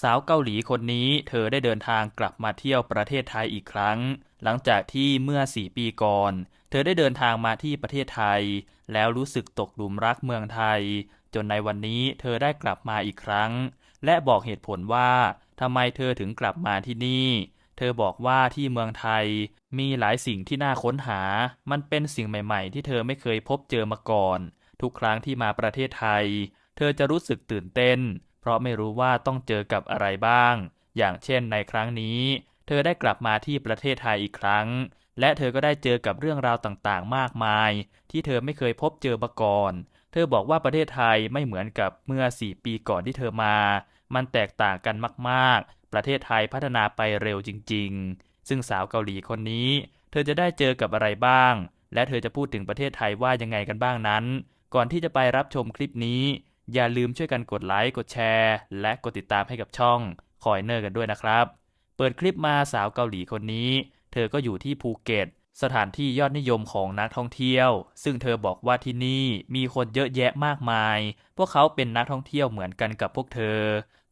สาวเกาหลีคนนี้เธอได้เดินทางกลับมาเที่ยวประเทศไทยอีกครั้ง หลังจากที่เมื่อ 4 ปีก่อน เธอได้เดินทางมาที่ประเทศไทย แล้วรู้สึกตกหลุมรักเมืองไทย จนในวันนี้เธอได้กลับมาอีกครั้ง และบอกเหตุผลว่าทำไมเธอถึงกลับมาที่นี่ เธอบอกว่าที่เมืองไทย มีหลายสิ่งที่น่าค้นหา มันเป็นสิ่งใหม่ ๆ ที่เธอไม่เคยพบเจอมาก่อน ทุกครั้งที่มาประเทศไทย เธอจะรู้สึกตื่นเต้น เพราะไม่รู้ว่าต้องเจอกับอะไรบ้าง อย่างเช่นในครั้งนี้ เธอได้กลับมาที่ประเทศไทยอีกครั้ง และเธอก็ได้เจอกับเรื่องราวต่างๆ มากมาย ที่เธอไม่เคยพบเจอมาก่อน เธอบอกว่าประเทศไทยไม่เหมือนกับเมื่อ 4 ปีก่อนที่เธอมา มันแตกต่างกันมากๆ ประเทศไทยพัฒนาไปเร็วจริง ๆ ซึ่งสาวเกาหลีคนนี้ เธอจะได้เจอกับอะไรบ้าง และเธอจะพูดถึงประเทศไทยว่ายังไงกันบ้างนั้น ก่อนที่จะไปรับชมคลิปนี้ อย่าลืมช่วยกันกดไลค์กดแชร์ และกดติดตามให้กับช่องคอยเนอร์กันด้วยนะครับ เปิดคลิปมาสาวเกาหลีคนนี้ เธอก็อยู่ที่ภูเก็ต สถานที่ยอดนิยมของนักท่องเที่ยว ซึ่งเธอบอกว่าที่นี่มีคนเยอะแยะมากมาย พวกเขาเป็นนักท่องเที่ยวเหมือนกันกับพวกเธอ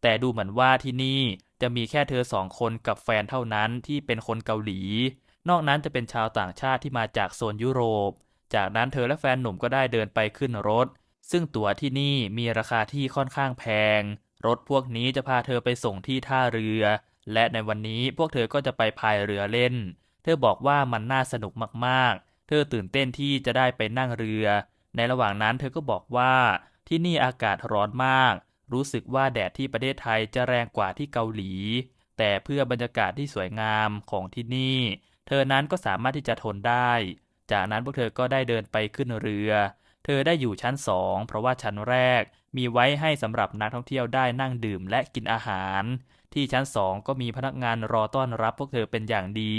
แต่ดูเหมือนว่าที่นี่จะมีแค่เธอสองคนกับแฟนเท่านั้นที่เป็นคนเกาหลี นอกนั้นจะเป็นชาวต่างชาติที่มาจากโซนยุโรป จากนั้นเธอและแฟนหนุ่มก็ได้เดินไปขึ้นรถ ซึ่งตั๋วที่นี่มีราคาที่ค่อนข้างแพง รถพวกนี้จะพาเธอไปส่งที่ท่าเรือ และในวันนี้พวกเธอก็จะไปพายเรือเล่น เธอบอกว่ามันน่าสนุกมากๆ เธอตื่นเต้นที่จะได้ไปนั่งเรือ ในระหว่างนั้นเธอก็บอกว่าที่นี่อากาศร้อนมาก รู้สึกว่าแดดที่ประเทศไทยจะแรงกว่าที่เกาหลี แต่เพื่อบรรยากาศที่สวยงามของที่นี่ เธอนั้นก็สามารถที่จะทนได้ จากนั้นพวกเธอก็ได้เดินไปขึ้นเรือ เธอได้อยู่ชั้นสองเพราะว่าชั้นแรกมีไว้ให้สำหรับนักท่องเที่ยวได้นั่งดื่มและกินอาหาร ที่ชั้นสองก็มีพนักงานรอต้อนรับพวกเธอเป็นอย่างดี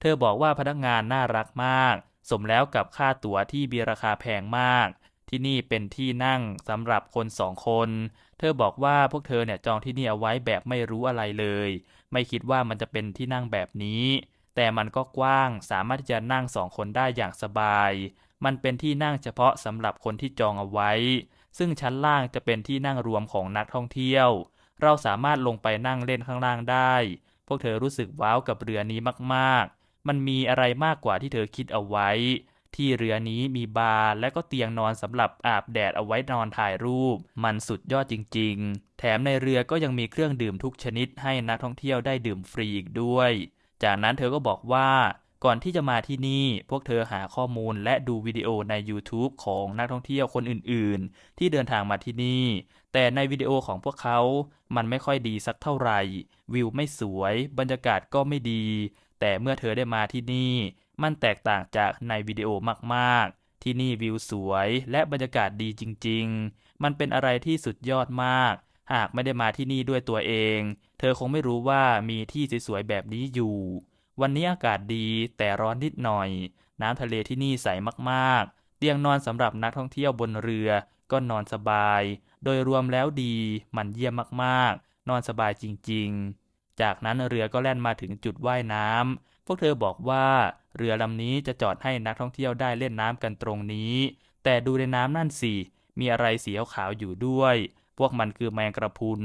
เธอบอกว่าพนักงานน่ารักมาก สมแล้วกับค่าตั๋วที่มีราคาแพงมาก ที่นี่เป็นที่นั่งสำหรับคนสองคน เธอบอกว่าพวกเธอเนี่ยจองที่นี่เอาไว้แบบไม่รู้อะไรเลย ไม่คิดว่ามันจะเป็นที่นั่งแบบนี้ แต่มันก็กว้างสามารถที่จะนั่งสองคนได้อย่างสบาย มันเป็นที่นั่งเฉพาะสำหรับคนที่จองเอาไว้ ซึ่งชั้นล่างจะเป็นที่นั่งรวมของนักท่องเที่ยว เราสามารถลงไปนั่งเล่นข้างล่างได้ พวกเธอรู้สึกว้าวกับเรือนี้มากๆ มันมีอะไรมากกว่าที่เธอคิดเอาไว้ ที่เรือนี้มีบาร์และก็เตียงนอนสำหรับอาบแดดเอาไว้นอนถ่ายรูป มันสุดยอดจริง ๆ แถมในเรือก็ยังมีเครื่องดื่มทุกชนิดให้นักท่องเที่ยวได้ดื่มฟรีอีกด้วย จากนั้นเธอก็บอกว่า ก่อนที่จะมาที่นี่ พวกเธอหาข้อมูลและดูวิดีโอใน YouTube ของนักท่องเที่ยวคนอื่นๆ ที่เดินทางมาที่นี่ แต่ในวิดีโอของพวกเขา มันไม่ค่อยดีสักเท่าไหร่ วิวไม่สวย บรรยากาศก็ไม่ดี แต่เมื่อเธอได้มาที่นี่ มันแตกต่างจากในวิดีโอมากๆ ที่นี่วิวสวยและบรรยากาศดีจริง ๆ มันเป็นอะไรที่สุดยอดมาก หากไม่ได้มาที่นี่ด้วยตัวเอง เธอคงไม่รู้ว่ามีที่สวยๆแบบนี้อยู่ วันนี้อากาศดีแต่ร้อนนิดหน่อย น้ำทะเลที่นี่ใสมากๆ เตียงนอนสำหรับนักท่องเที่ยวบนเรือก็นอนสบาย โดยรวมแล้วดีมันเยี่ยมมากๆ นอนสบายจริงๆ จากนั้นเรือก็แล่นมาถึงจุดว่ายน้ำพวกเธอบอกว่าเรือลำนี้จะจอดให้นักท่องเที่ยวได้เล่นน้ำกันตรงนี้ แต่ดูในน้ำนั่นสิ มีอะไรสีขาวๆอยู่ด้วย พวกมันคือแมงกระพรุน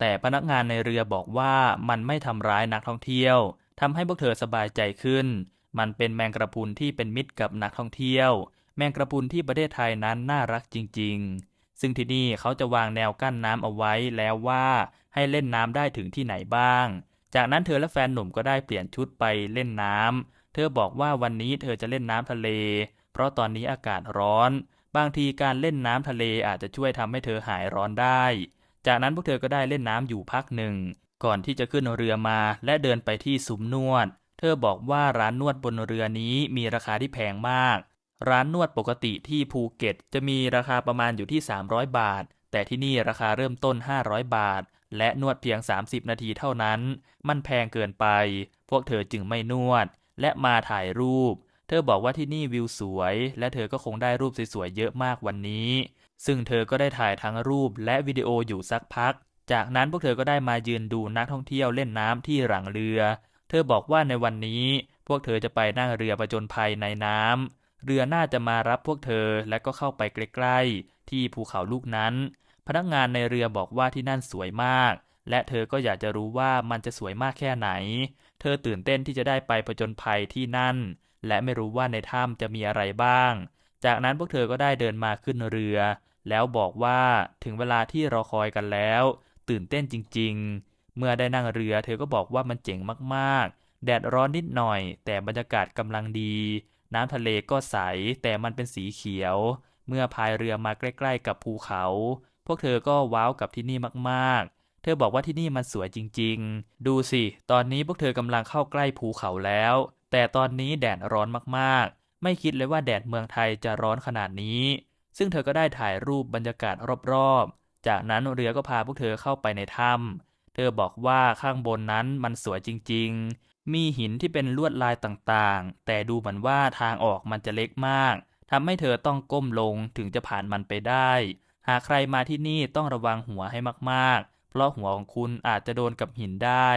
แต่พนักงานในเรือบอกว่ามันไม่ทำร้ายนักท่องเที่ยว ทำให้พวกเธอสบายใจขึ้น มันเป็นแมงกระพุนที่เป็นมิตรกับนักท่องเที่ยว แมงกระพุนที่ประเทศไทยนั้นน่ารักจริง ๆ ซึ่งที่นี่เขาจะวางแนวกั้นน้ำเอาไว้แล้วว่าให้เล่นน้ำได้ถึงที่ไหนบ้าง จากนั้นเธอและแฟนหนุ่มก็ได้เปลี่ยนชุดไปเล่นน้ำ เธอบอกว่าวันนี้เธอจะเล่นน้ำทะเล เพราะตอนนี้อากาศร้อน บางทีการเล่นน้ำทะเลอาจจะช่วยทำให้เธอหายร้อนได้ จากนั้นพวกเธอก็ได้เล่นน้ำอยู่พักหนึ่ง ก่อนที่จะขึ้นเรือมาและเดินไปที่ซุ้มนวด เธอบอกว่าร้านนวดบนเรือนี้มีราคาที่แพงมาก ร้านนวดปกติที่ภูเก็ตจะมีราคาประมาณอยู่ที่ 300 บาท แต่ที่นี่ราคาเริ่มต้น 500 บาท และนวดเพียง 30 นาทีเท่านั้น มันแพงเกินไป พวกเธอจึงไม่นวด และมาถ่ายรูป เธอบอกว่าที่นี่วิวสวย และเธอก็คงได้รูปสวยๆเยอะมากวันนี้ ซึ่งเธอก็ได้ถ่ายทั้งรูปและวิดีโออยู่สักพัก จากนั้นพวกเธอก็ได้มายืนดูนักท่องเที่ยวเล่นน้ำที่หลังเรือ เธอบอกว่าในวันนี้พวกเธอจะไปนั่งเรือประจนภัยในน้ำเรือน่าจะมารับพวกเธอและก็เข้าไปใกล้ๆที่ภูเขาลูกนั้น พนักงานในเรือบอกว่าที่นั่นสวยมาก และเธอก็อยากจะรู้ว่ามันจะสวยมากแค่ไหน เธอตื่นเต้นที่จะได้ไปผจญภัยที่นั่น และไม่รู้ว่าในถ้ำจะมีอะไรบ้าง จากนั้นพวกเธอก็ได้เดินมาขึ้นเรือ แล้วบอกว่าถึงเวลาที่รอคอยกันแล้ว ตื่นเต้นจริง ๆ เมื่อได้นั่งเรือเธอก็บอกว่ามันเจ๋งมากๆ แดดร้อนนิดหน่อย แต่บรรยากาศกำลังดี น้ำทะเลก็ใส แต่มันเป็นสีเขียว เมื่อพายเรือมาใกล้ ๆ กับภูเขา พวกเธอก็ว้าวกับที่นี่มากๆ เธอบอกว่าที่นี่มันสวยจริง ๆ ดูสิ ตอนนี้พวกเธอกำลังเข้าใกล้ภูเขาแล้ว แต่ตอนนี้แดดร้อนมากๆ ไม่คิดเลยว่าแดดเมืองไทยจะร้อนขนาดนี้ ซึ่งเธอก็ได้ถ่ายรูปบรรยากาศรอบๆ จากนั้นเรือก็พาพวกเธอเข้าไปในถ้ำเธอบอกว่าข้างบนนั้นมันสวยจริง ๆ มีหินที่เป็นลวดลายต่างๆ แต่ดูเหมือนว่าทางออกมันจะเล็กมากทำให้เธอต้องก้มลงถึงจะผ่านมันไปได้ หากใครมาที่นี่ต้องระวังหัวให้มากๆ เพราะหัวของคุณอาจจะโดนกับหินได้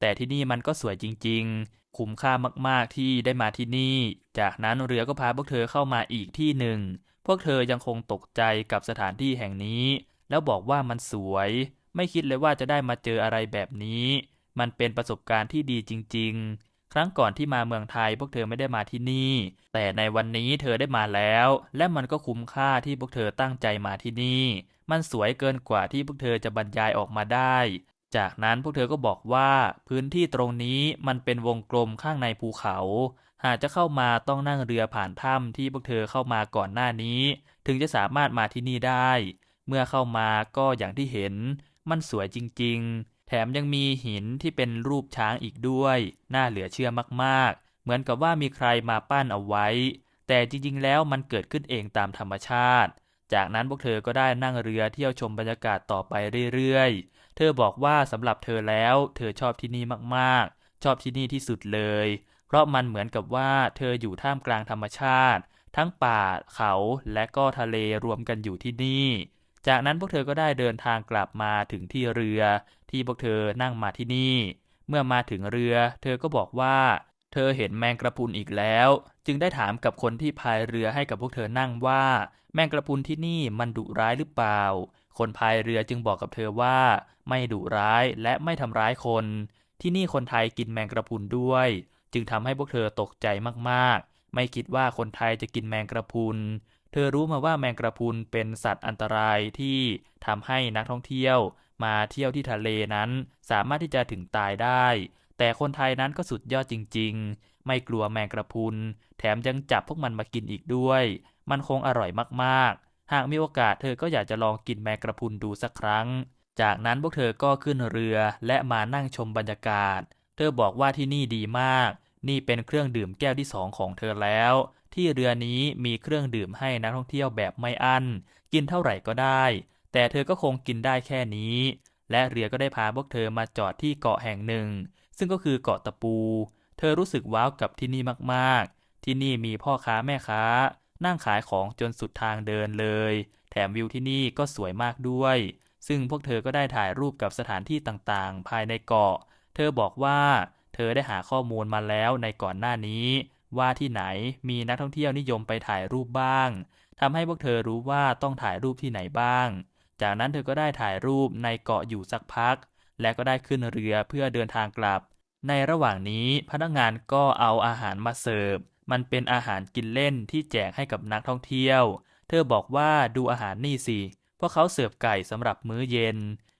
แต่ที่นี่มันก็สวยจริง ๆ คุ้มค่ามากๆที่ได้มาที่นี่ จากนั้นเรือก็พาพวกเธอเข้ามาอีกที่หนึ่ง พวกเธอยังคงตกใจกับสถานที่แห่งนี้ แล้วบอกว่ามันสวย ไม่คิดเลยว่าจะได้มาเจออะไรแบบนี้ มันเป็นประสบการณ์ที่ดีจริง ๆ ครั้งก่อนที่มาเมืองไทยพวกเธอไม่ได้มาที่นี่ แต่ในวันนี้เธอได้มาแล้ว และมันก็คุ้มค่าที่พวกเธอตั้งใจมาที่นี่ มันสวยเกินกว่าที่พวกเธอจะบรรยายออกมาได้ จากนั้นพวกเธอก็บอกว่าพื้นที่ตรงนี้มันเป็นวงกลมข้างในภูเขา หากจะเข้ามาต้องนั่งเรือผ่านถ้ำที่พวกเธอเข้ามาก่อนหน้านี้ ถึงจะสามารถมาที่นี่ได้ เมื่อเข้ามาก็อย่างที่เห็น มันสวยจริงๆ แถมยังมีหินที่เป็นรูปช้างอีกด้วย น่าเหลือเชื่อมากๆ เหมือนกับว่ามีใครมาปั้นเอาไว้ แต่จริงๆ แล้วมันเกิดขึ้นเองตามธรรมชาติ จากนั้นพวกเธอก็ได้นั่งเรือเที่ยวชมบรรยากาศต่อไปเรื่อยๆ เธอบอกว่าสำหรับเธอแล้ว เธอชอบที่นี่มากๆ ชอบที่นี่ที่สุดเลย เพราะมันเหมือนกับว่าเธออยู่ท่ามกลางธรรมชาติ ทั้งป่าเขาและก็ทะเลรวมกันอยู่ที่นี่ จากนั้นพวกเธอก็ได้เดินทางกลับมาถึงที่เรือที่พวกเธอนั่งมาที่นี่ เมื่อมาถึงเรือ เธอก็บอกว่า เธอเห็นแมงกระพุนอีกแล้ว จึงได้ถามกับคนที่พายเรือให้กับพวกเธอนั่งว่า แมงกระพุนที่นี่มันดุร้ายหรือเปล่า คนพายเรือจึงบอกกับเธอว่า ไม่ดุร้ายและไม่ทำร้ายคน ที่นี่คนไทยกินแมงกระพุนด้วย จึงทำให้พวกเธอตกใจมากๆ ไม่คิดว่าคนไทยจะกินแมงกระพุน เธอรู้มาว่าแมงกระพุนเป็นสัตว์อันตรายที่ทำให้นักท่องเที่ยว มาเที่ยวที่ทะเลนั้น สามารถที่จะถึงตายได้ แต่คนไทยนั้นก็สุดยอดจริง ๆ ไม่กลัวแมงกระพุน แถมยังจับพวกมันมากินอีกด้วย มันคงอร่อยมากๆ หากมีโอกาสเธอก็อยากจะลองกินแมงกระพุนดูสักครั้ง จากนั้นพวกเธอก็ขึ้นเรือและมานั่งชมบรรยากาศ เธอบอกว่าที่นี่ดีมาก นี่เป็นเครื่องดื่มแก้วที่สองของเธอแล้ว ที่เรือนี้มีเครื่องดื่มให้นักท่องเที่ยวแบบไม่อั้น กินเท่าไหร่ก็ได้ แต่เธอก็คงกินได้แค่นี้ และเรือก็ได้พาพวกเธอมาจอดที่เกาะแห่งหนึ่ง ซึ่งก็คือเกาะตะปู เธอรู้สึกว้าวกับที่นี่มากๆ ที่นี่มีพ่อค้าแม่ค้า นั่งขายของจนสุดทางเดินเลย แถมวิวที่นี่ก็สวยมากด้วย ซึ่งพวกเธอก็ได้ถ่ายรูปกับสถานที่ต่างๆ ภายในเกาะ เธอบอกว่าเธอได้หาข้อมูลมาแล้วในก่อนหน้านี้ ว่าที่ไหนมีนักท่องเที่ยวนิยมไปถ่ายรูปบ้างทำให้พวกเธอรู้ว่าต้องถ่ายรูปที่ไหนบ้าง จากนั้นเธอก็ได้ถ่ายรูปในเกาะอยู่สักพัก และก็ได้ขึ้นเรือเพื่อเดินทางกลับ ในระหว่างนี้พนักงานก็เอาอาหารมาเสิร์ฟ มันเป็นอาหารกินเล่นที่แจกให้กับนักท่องเที่ยว เธอบอกว่าดูอาหารนี่สิพวกเขาเสิร์ฟไก่สำหรับมื้อเย็น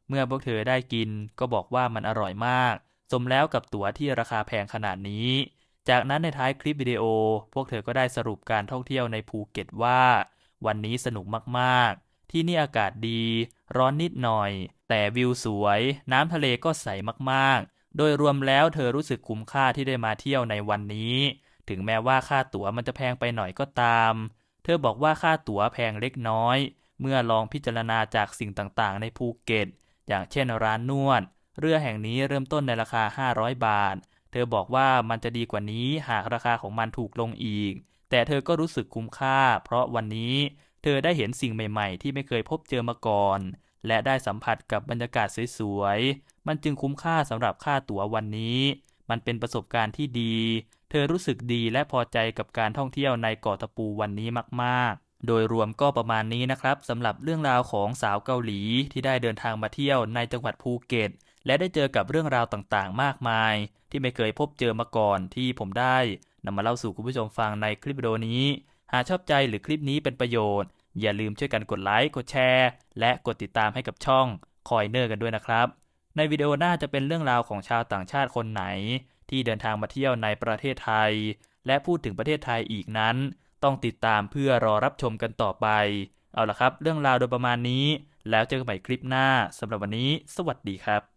เมื่อพวกเธอได้กินก็บอกว่ามันอร่อยมาก สมแล้วกับตั๋วที่ราคาแพงขนาดนี้ จากนั้นในท้ายคลิปวิดีโอ พวกเธอก็ได้สรุปการท่องเที่ยวในภูเก็ตว่า วันนี้สนุกมากๆ ที่นี่อากาศดี ร้อนนิดหน่อย แต่วิวสวย น้ำทะเลก็ใสมากๆ โดยรวมแล้วเธอรู้สึกคุ้มค่าที่ได้มาเที่ยวในวันนี้ ถึงแม้ว่าค่าตั๋วมันจะแพงไปหน่อยก็ตาม เธอบอกว่าค่าตั๋วแพงเล็กน้อย เมื่อลองพิจารณาจากสิ่งต่างๆ ในภูเก็ต อย่างเช่นร้านนวด เรือแห่งนี้เริ่มต้นในราคา 500 บาท เธอบอกว่ามันจะดีกว่านี้หากราคาของมันถูกลงอีก แต่เธอก็รู้สึกคุ้มค่า เพราะวันนี้เธอได้เห็นสิ่งใหม่ ๆ ที่ไม่เคยพบเจอมาก่อน และได้สัมผัสกับบรรยากาศสวยๆ มันจึงคุ้มค่าสำหรับค่าตั๋ววันนี้ มันเป็นประสบการณ์ที่ดี เธอรู้สึกดีและพอใจกับการท่องเที่ยวในเกาะตะปูวันนี้มากๆโดยรวมก็ประมาณนี้นะครับสำหรับเรื่องราวของสาวเกาหลีที่ได้เดินทางมาเที่ยวในจังหวัดภูเก็ต และได้เจอกับเรื่องราวต่างๆ มากมาย ที่ไม่เคยพบเจอมาก่อนที่ผมได้นำมาเล่าสู่คุณผู้ชมฟังในคลิปวิดีโอนี้ หากชอบใจหรือคลิปนี้เป็นประโยชน์ อย่าลืมช่วยกันกดไลค์กดแชร์ และกดติดตามให้กับช่องคอยเนอร์กันด้วยนะครับ ในวิดีโอหน้าจะเป็นเรื่องราวของชาวต่างชาติคนไหน ที่เดินทางมาเที่ยวในประเทศไทย และพูดถึงประเทศไทยอีกนั้น ต้องติดตามเพื่อรอรับชมกันต่อไป เอาละครับ เรื่องราวโดยประมาณนี้ แล้วเจอกันใหม่คลิปหน้าสำหรับวันนี้ สวัสดีครับ